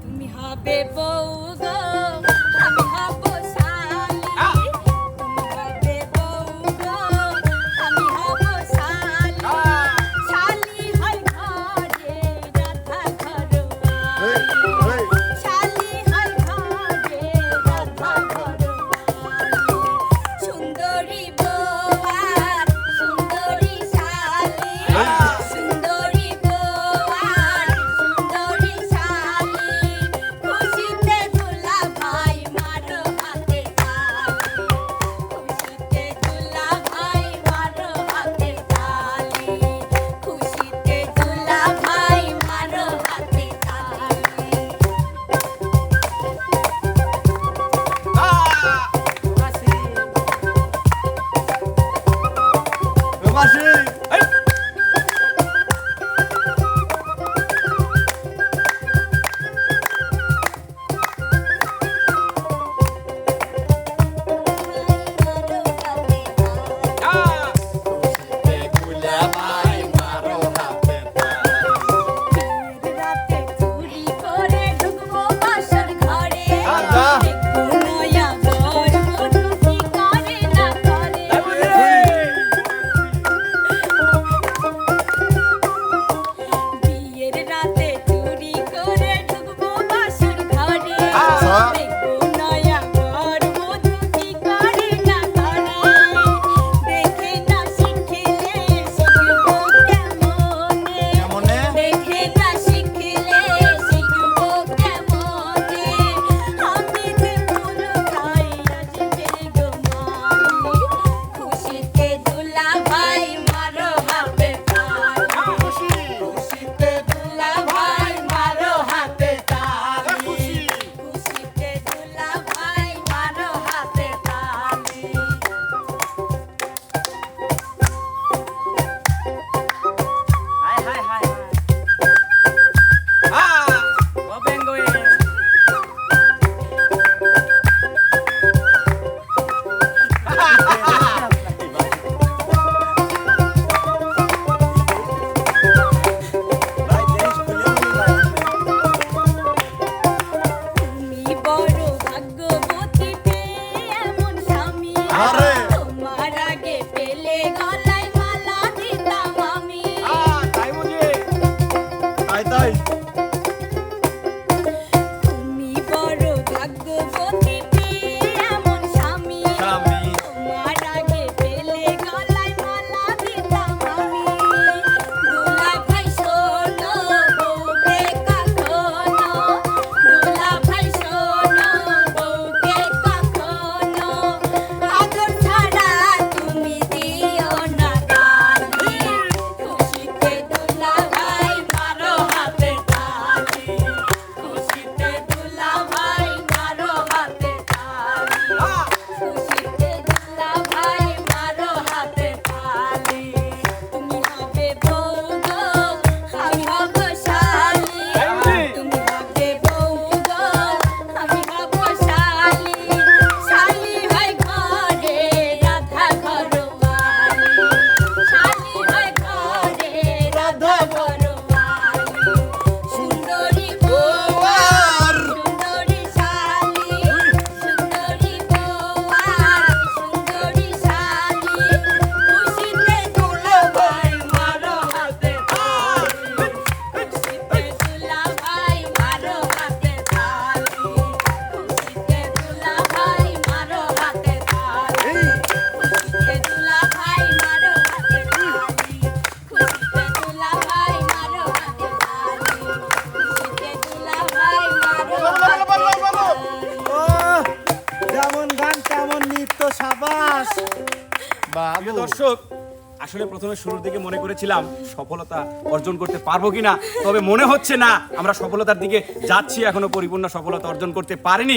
তুমি হবে বউ তাই তাই। প্রিয় দর্শক, আসলে প্রথমে শুরুর দিকে মনে করেছিলাম সফলতা অর্জন করতে পারব কিনা, তবে মনে হচ্ছে না, আমরা সফলতার দিকে যাচ্ছি, এখনও পরিপূর্ণ সফলতা অর্জন করতে পারিনি।